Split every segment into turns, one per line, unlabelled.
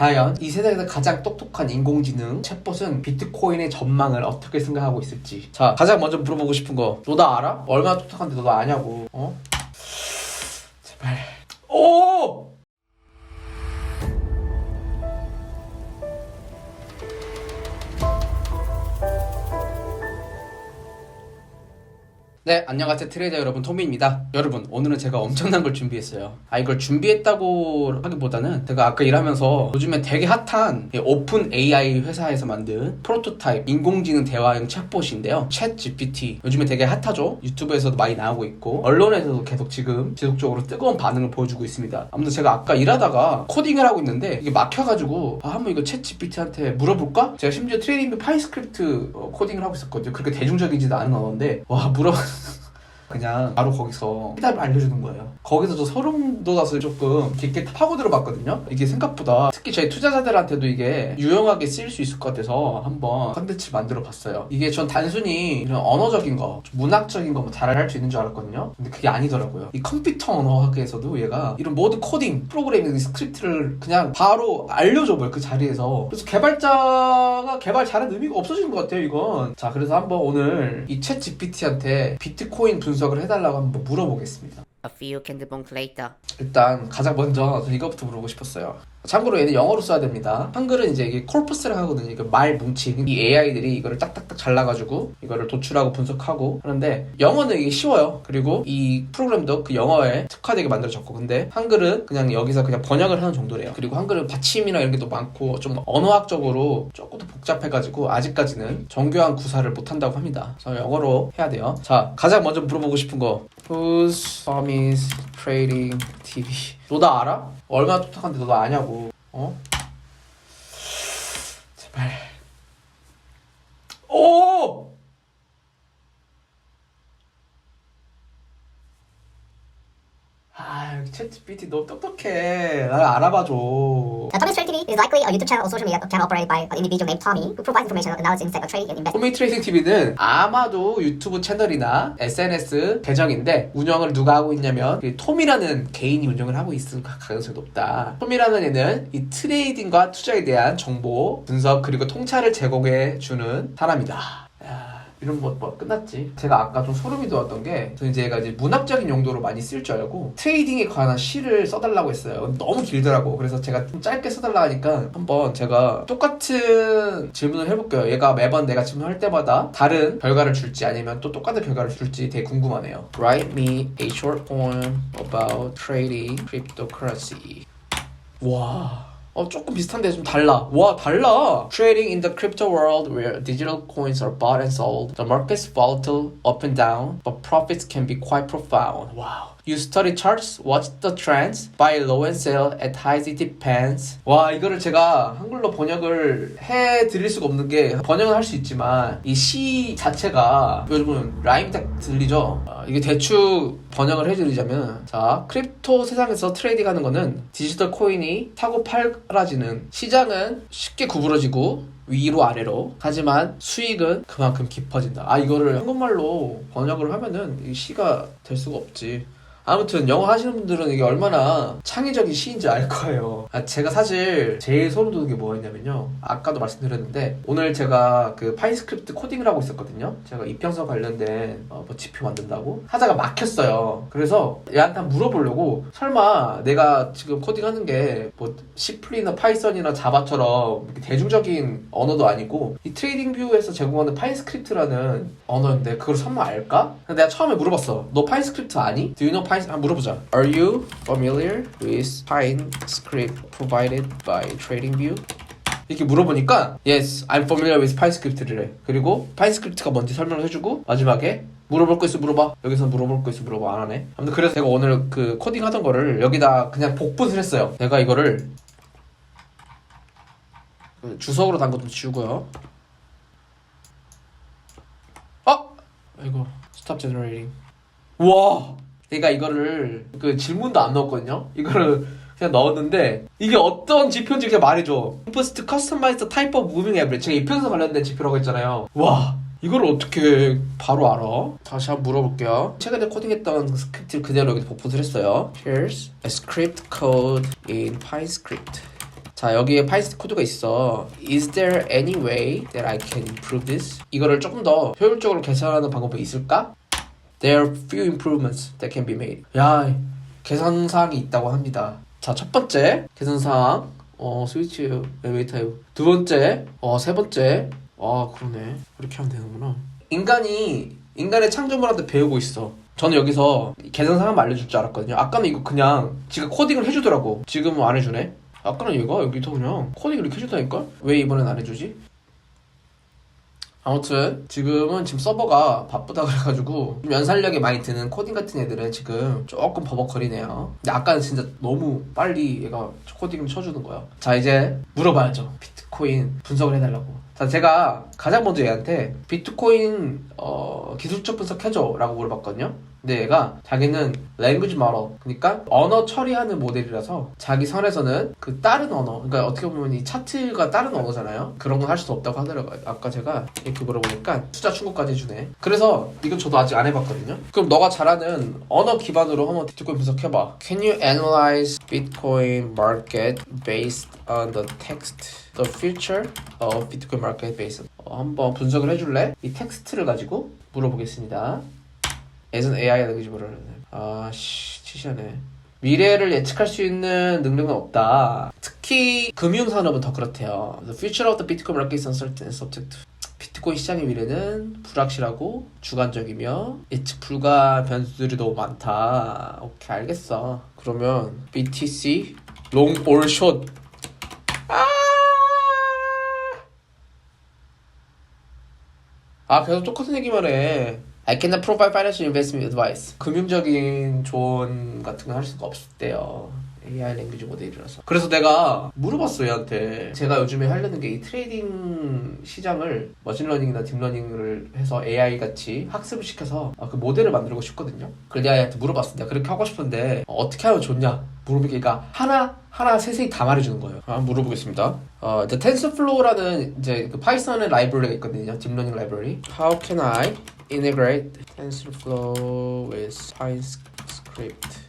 과연 이 세상에서 가장 똑똑한 인공지능 챗봇은 비트코인의 전망을 어떻게 생각하고 있을지. 자, 가장 먼저 물어보고 싶은 거. 너 나 알아? 얼마나 똑똑한데 너 나 아냐고. 어? 제발. 오! 네, 안녕하세요 트레이더 여러분 토미입니다. 여러분 오늘은 제가 엄청난 걸 준비했어요. 아 이걸 준비했다고 하기보다는 제가 아까 일하면서 요즘에 되게 핫한 이 오픈 AI 회사에서 만든 프로토타입 인공지능 대화형 챗봇인데요. 챗 GPT 요즘에 되게 핫하죠. 유튜브에서도 많이 나오고 있고 언론에서도 계속 지금 지속적으로 뜨거운 반응을 보여주고 있습니다. 아무튼 제가 아까 일하다가 코딩을 하고 있는데 이게 막혀가지고 아 한번 이거 챗 GPT한테 물어볼까? 제가 심지어 트레이닝 파이 스크립트 어, 코딩을 하고 있었거든요. 그렇게 대중적이지도 않은 언어인데 와 물어 그냥 바로 거기서 해답을 알려주는 거예요. 거기서 저 소름 돋아서 조금 깊게 파고 들어봤거든요. 이게 생각보다 특히 저희 투자자들한테도 이게 유용하게 쓰일 수 있을 것 같아서 한번 컨텐츠 만들어 봤어요. 이게 전 단순히 이런 언어적인 거, 좀 문학적인 거 뭐 잘할 수 있는 줄 알았거든요. 근데 그게 아니더라고요. 이 컴퓨터 언어학에서도 얘가 이런 모든 코딩, 프로그래밍, 스크립트를 그냥 바로 알려줘버려 그 자리에서. 그래서 개발자가 개발 잘한 의미가 없어지는 것 같아요, 이건. 자, 그래서 한번 오늘 이챗 GPT한테 비트코인 분석 을 해달라고 한번 물어보겠습니다.
A few later.
일단 가장 먼저 저 이거부터 물어보고 싶었어요. 참고로 얘는 영어로 써야 됩니다. 한글은 이제 이게 콜푸스를 하거든요. 이거 말 뭉침. 이 AI들이 이거를 딱딱딱 잘라가지고 이거를 도출하고 분석하고 하는데 영어는 이게 쉬워요. 그리고 이 프로그램도 그 영어에 특화되게 만들어졌고 근데 한글은 그냥 여기서 그냥 번역을 하는 정도래요. 그리고 한글은 받침이나 이런 게 또 많고 좀 언어학적으로 조금 더 복잡해가지고 아직까지는 정교한 구사를 못한다고 합니다. 그래서 영어로 해야 돼요. 자 가장 먼저 물어보고 싶은 거 Who's Tommy's Trading TV 너 나 알아? 얼마나 똑똑한데 너 나 아냐고 어? 제발 오! 아 여기 챗GPT 너 똑똑해 날 알아봐줘
Tommy's Trade TV is likely a YouTube channel or social media channel operated by an individual named Tommy who provides information on analysis insight of trading and investing.
호미 트레이딩 TV는 아마도 유튜브 채널이나 SNS 계정인데 운영을 누가 하고 있냐면 그 톰이라는 개인이 운영을 하고 있을 가능성이 높다. 톰이라는 애는 이 트레이딩과 투자에 대한 정보, 분석 그리고 통찰을 제공해 주는 사람이다. 야, 이런 뭐, 뭐 끝났지. 제가 아까 좀 소름이 돋았던 게, 저 이제 얘가 이제 문학적인 용도로 많이 쓸 줄 알고, 트레이딩에 관한 시를 써달라고 했어요. 너무 길더라고. 그래서 제가 좀 짧게 써달라 하니까, 한번 제가 똑같은 질문을 해볼게요. 얘가 매번 내가 질문할 때마다 다른 결과를 줄지 아니면 또 똑같은 결과를 줄지 되게 궁금하네요. Write me a short poem about trading cryptocurrency. 와. 어 조금 비슷한데 좀 달라. 와 달라. Trading in the crypto world where digital coins are bought and sold, the market's volatile up and down, but profits can be quite profound. Wow. You study charts, watch the trends, buy low and sell at highs it depends. 와 이거를 제가 한글로 번역을 해 드릴 수가 없는 게 번역은 할 수 있지만 이 시 자체가 요즘은 라임이 딱 들리죠. 아, 이게 대충 번역을 해드리자면 자 크립토 세상에서 트레이딩하는 거는 디지털 코인이 사고 팔아지는 시장은 쉽게 구부러지고 위로 아래로 하지만 수익은 그만큼 깊어진다 아 이거를 한국말로 번역을 하면은 이 시가 될 수가 없지 아무튼 영어 하시는 분들은 이게 얼마나 창의적인 시인지 알 거예요. 아, 제가 사실 제일 소름 돋는 게 뭐였냐면요. 아까도 말씀드렸는데 오늘 제가 그 파이스크립트 코딩을 하고 있었거든요. 제가 이평선 관련된 어, 뭐 지표 만든다고 하다가 막혔어요. 그래서 얘한테 물어보려고 설마 내가 지금 코딩하는 게 뭐 시플리나 파이썬이나 자바처럼 대중적인 언어도 아니고 이 트레이딩 뷰에서 제공하는 파이스크립트라는 언어인데 그걸 설마 알까? 내가 처음에 물어봤어. 너 파이스크립트 아니? Do you know 파이 아, 물어보자. Are you familiar with PineScript provided by TradingView? 이렇게 물어보니까 Yes, I'm familiar with PineScript를 해. 그리고 PineScript가 뭔지 설명을 해주고 마지막에 물어볼 거 있어 물어봐. 여기서 물어볼 거 있어 물어봐 안 하네. 아무튼 그래서 제가 오늘 그 코딩 하던 거를 여기다 그냥 복붙을 했어요. 내가 이거를 그 주석으로 단 거 좀 지우고요. 어? 이거 스탑 제너레이팅. 와. 내가 이거를 그 질문도 안 넣었거든요. 이거를 그냥 넣었는데 이게 어떤 지표인지 그냥 말해줘. Customize the type of moving average. 제가 이평선 관련된 지표라고 했잖아요. 와. 이걸 어떻게 바로 알아? 다시 한번 물어볼게요. 최근에 코딩했던 그 스크립트를 그대로 여기 복붙을 했어요. Here's a script code in PyScript. 자 여기에 파이썬 코드가 있어. Is there any way that I can improve this? 이거를 조금 더 효율적으로 개선하는 방법이 있을까? There are few improvements that can be made. 야 개선 사항이 있다고 합니다. 자 첫 번째 개선 사항 어 스위치 타입. 두 번째 어 세 번째 아 그러네 이렇게 하면 되는구나. 인간이 인간의 창조물한테 배우고 있어. 저는 여기서 개선 사항만 알려줄 줄 알았거든요. 아까는 이거 그냥 지가 코딩을 해주더라고. 지금은 안 해주네. 아까는 얘가 여기서 그냥 코딩을 이렇게 해주다니까? 왜 이번엔 안 해주지? 아무튼 지금은 지금 서버가 바쁘다 그래가지고 좀 연산력이 많이 드는 코딩 같은 애들은 지금 조금 버벅거리네요. 근데 아까는 진짜 너무 빨리 얘가 코딩을 쳐주는 거야. 자 이제 물어봐야죠. 비트코인 분석을 해달라고. 자 제가 가장 먼저 얘한테 비트코인 어, 기술적 분석해줘라고 물어봤거든요. 근데 얘가 자기는 랭귀지 모델 그러니까 언어 처리하는 모델이라서 자기 선에서는 그 다른 언어 그러니까 어떻게 보면 이 차트가 다른 언어잖아요. 그런 건 할수 없다고 하더라고요 아까 제가 이렇게 물어보니까 숫자 충고까지 해주네. 그래서 이건 저도 아직 안 해봤거든요. 그럼 너가 잘하는 언어 기반으로 한번 비트코인 분석해봐. Can you analyze Bitcoin market based on the text the future of Bitcoin market based 어, 한번 분석을 해줄래? 이 텍스트를 가지고 물어보겠습니다 예전 AI가 되지 모르는 아씨 치시하네. 미래를 예측할 수 있는 능력은 없다. 특히 금융산업은 더 그렇대요. The future of the Bitcoin market is uncertain subject 비트코인 시장의 미래는 불확실하고 주관적이며 예측 불가 변수들이 너무 많다. 오케이 알겠어. 그러면 BTC long short. 아 계속 똑같은 얘기만 해. I cannot provide financial investment advice. 금융적인 조언 같은 거 할 수가 없대요. AI 랭귀지 모델이라서. 그래서 내가 물어봤어 얘한테. 제가 요즘에 하려는 게 이 트레이딩 시장을 머신러닝이나 딥러닝을 해서 AI 같이 학습을 시켜서 아, 그 모델을 만들고 싶거든요. 그래서 얘한테 물어봤어. 내가 그렇게 하고 싶은데 어, 어떻게 하면 좋냐? 물어보니까 하나 하나 세세히 다 말해주는 거예요. 한번 물어보겠습니다. 어, 이제 TensorFlow라는 이제 그 파이썬의 라이브러리가 있거든요. 딥러닝 라이브러리. How can I integrate TensorFlow with PyScript?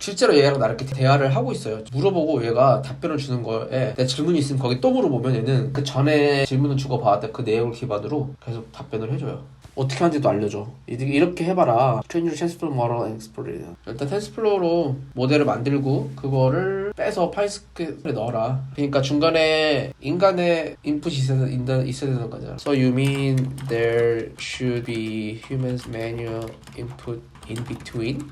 실제로 얘랑 나랑 이렇게 대화를 하고 있어요. 물어보고 얘가 답변을 주는 거에 내 질문이 있으면 거기 또 물어보면 얘는 그 전에 질문을 주고받았던 그 내용을 기반으로 계속 답변을 해줘요. 어떻게 하는지도 알려줘. 이렇게- 해봐라. Your TensorFlow model and explore. 일단 TensorFlow로 모델을 만들고 그거를 빼서 파이스크립트에 넣어라. 그러니까 중간에 인간의 인풋이 있어야, 있어야 되는 거잖아. So you mean there should be humans manual input in between?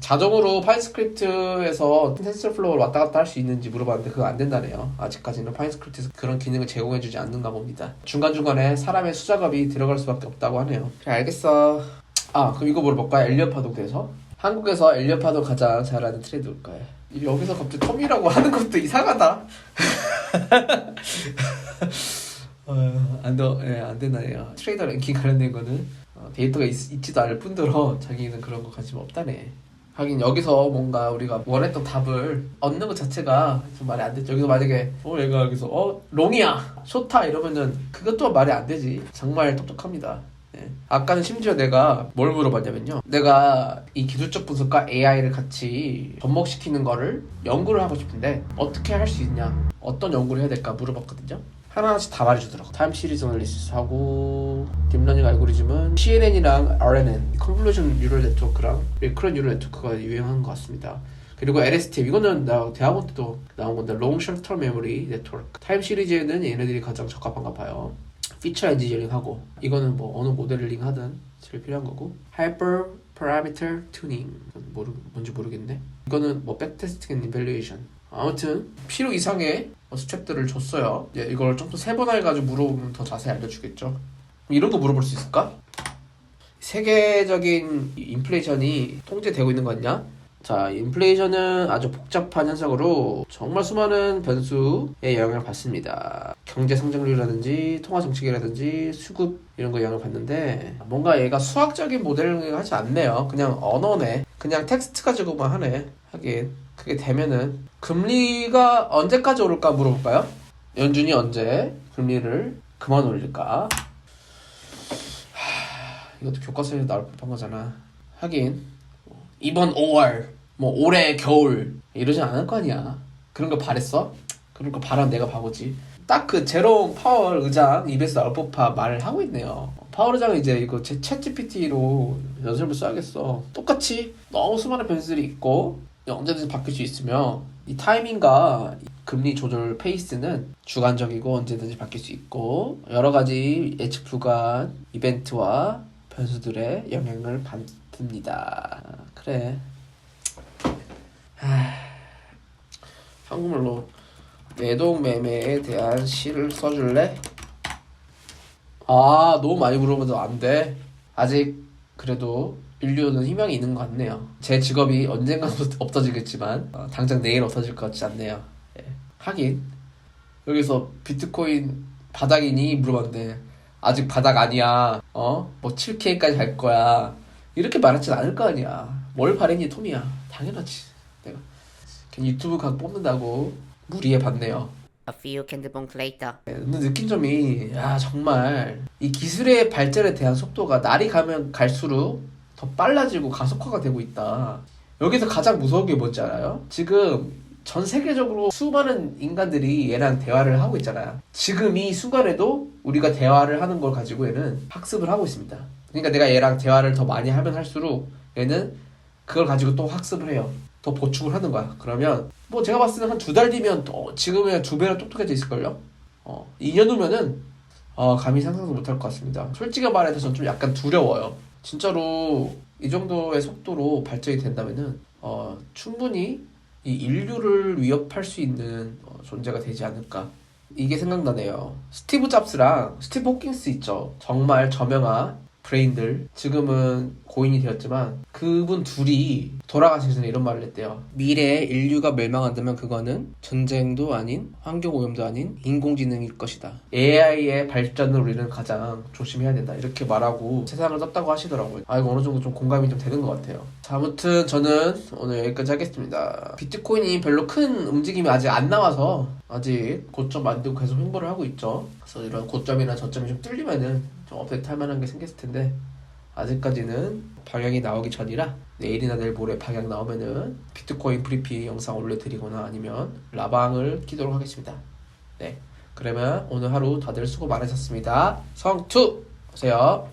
자동으로 파이스크립트에서 텐서플로우를 왔다 갔다 할 수 있는지 물어봤는데 그거 안 된다네요. 아직까지는 파이스크립트에서 그런 기능을 제공해주지 않는가 봅니다. 중간중간에 사람의 수작업이 들어갈 수밖에 없다고 하네요. 그래 알겠어. 아 그럼 이거 물어볼까요? 엘리엇 파동 대해서? 한국에서 엘리엇 파동 가장 잘하는 트레이드 올까요? 여기서 갑자기 톰이라고 하는 것도 이상하다. 어, 안, 돼, 예, 안 되나요? 트레이더 랭킹 관련된 거는 어, 데이터가 있, 있지도 않을 뿐더러 자기는 그런 거 관심 없다네. 하긴 여기서 뭔가 우리가 원했던 답을 얻는 것 자체가 좀 말이 안 되죠. 여기서 만약에 어 얘가 여기서 어 롱이야 쇼타 이러면은 그것 또한 말이 안 되지. 정말 똑똑합니다. 예. 아까는 심지어 내가 뭘 물어봤냐면요. 내가 이 기술적 분석과 AI를 같이 접목시키는 거를 연구를 하고 싶은데 어떻게 할 수 있냐, 어떤 연구를 해야 될까 물어봤거든요. 하나하나씩 다 말해주더라고. 타임 시리즈 어널리시스 하고 딥러닝 알고리즘은 CNN이랑 RNN, 컨볼루션 뉴럴 네트워크랑 리크런 뉴럴 네트워크가 유행한 것 같습니다. 그리고 LSTM 이거는 나 대학원 때도 나온 건데 롱 셔터 메모리 네트워크. 타임 시리즈에는 얘네들이 가장 적합한가 봐요. 피처 엔지니어링 하고 이거는 뭐 어느 모델을 링하든 제일 필요한 거고 하이퍼 파라미터 튜닝 모르 뭔지 모르겠네. 이거는 뭐 백테스팅 앤 이밸루에이션. 아무튼 필요 이상의 뭐 스텝들을 줬어요. 예, 이걸 좀 더 세 번 해가지고 물어보면 더 자세히 알려주겠죠. 이런 거 물어볼 수 있을까? 세계적인 인플레이션이 통제되고 있는 거 아니냐? 자, 인플레이션은 아주 복잡한 현상으로 정말 수많은 변수의 영향을 받습니다. 경제 성장률이라든지 통화 정책이라든지 수급 이런 거 영향을 받는데 뭔가 얘가 수학적인 모델을 하지 않네요. 그냥 언어네. 그냥 텍스트 가지고만 하네. 하긴 그게 되면은 금리가 언제까지 오를까 물어볼까요? 연준이 언제 금리를 그만 올릴까? 하, 이것도 교과서에 나올 법한 거잖아. 하긴 이번 5월 뭐 올해 겨울 이러지 않을 거 아니야. 그런 거 바랬어? 그런 거 바란 내가 바보지. 딱 그 제롬 파월 의장 입에서 나올 법한 말을 하고 있네요. 파월 의장은 이제 이거 제 챗GPT로 연습을 써야겠어. 똑같이 너무 수많은 변수들이 있고 언제든지 바뀔 수 있으며 이 타이밍과 이 금리 조절 페이스는 주관적이고 언제든지 바뀔 수 있고 여러 가지 예측 불가한 이벤트와 변수들의 영향을 받습니다. 그래. 하... 한국말로 내동 매매에 대한 시를 써줄래? 아 너무 많이 물어봐도 안 돼. 아직 그래도 인류는 희망이 있는 것 같네요. 제 직업이 언젠가 없어지겠지만 어, 당장 내일 없어질 것 같지 않네요. 예. 하긴 여기서 비트코인 바닥이니 물어봤는데 아직 바닥 아니야. 어? 뭐 7K까지 갈 거야. 이렇게 말하진 않을 거 아니야. 뭘 바랬니 톰이야. 당연하지. 유튜브 각 뽑는다고 무리해 봤네요.
A few candle bonks later.
근데 느낀 점이 야 정말 이 기술의 발전에 대한 속도가 날이 가면 갈수록 더 빨라지고 가속화가 되고 있다. 여기서 가장 무서운 게 뭔지 알아요? 지금 전 세계적으로 수많은 인간들이 얘랑 대화를 하고 있잖아요. 지금 이 순간에도 우리가 대화를 하는 걸 가지고 얘는 학습을 하고 있습니다. 그러니까 내가 얘랑 대화를 더 많이 하면 할수록 얘는 그걸 가지고 또 학습을 해요. 더 보충을 하는 거야. 그러면 뭐 제가 봤을 때한두 달 뒤면 또 지금의 두 배로 똑똑해져 있을걸요? 어, 2년 후면은 어, 감히 상상도 못할 것 같습니다. 솔직히 말해서 전좀 약간 두려워요. 진짜로 이 정도의 속도로 발전이 된다면은 어, 충분히 이 인류를 위협할 수 있는 어, 존재가 되지 않을까. 이게 생각나네요. 스티브 잡스랑 스티브 호킹스 있죠. 정말 저명한 브레인들. 지금은 고인이 되었지만 그분 둘이 돌아가시기 전에 이런 말을 했대요. 미래에 인류가 멸망한다면 그거는 전쟁도 아닌 환경오염도 아닌 인공지능일 것이다. AI의 발전을 우리는 가장 조심해야 된다. 이렇게 말하고 세상을 떴다고 하시더라고요. 아 이거 어느 정도 좀 공감이 좀 되는 것 같아요. 자, 아무튼 저는 오늘 여기까지 하겠습니다. 비트코인이 별로 큰 움직임이 아직 안 나와서 아직 고점 만들고 계속 횡보를 하고 있죠. 그래서 이런 고점이나 저점이 좀 뚫리면은 좀 업데이트 할 만한 게 생겼을 텐데 아직까지는 방향이 나오기 전이라 내일이나 내일 모레 방향 나오면은 비트코인 브리핑 영상 올려드리거나 아니면 라방을 끼도록 하겠습니다. 네. 그러면 오늘 하루 다들 수고 많으셨습니다. 성투! 오세요.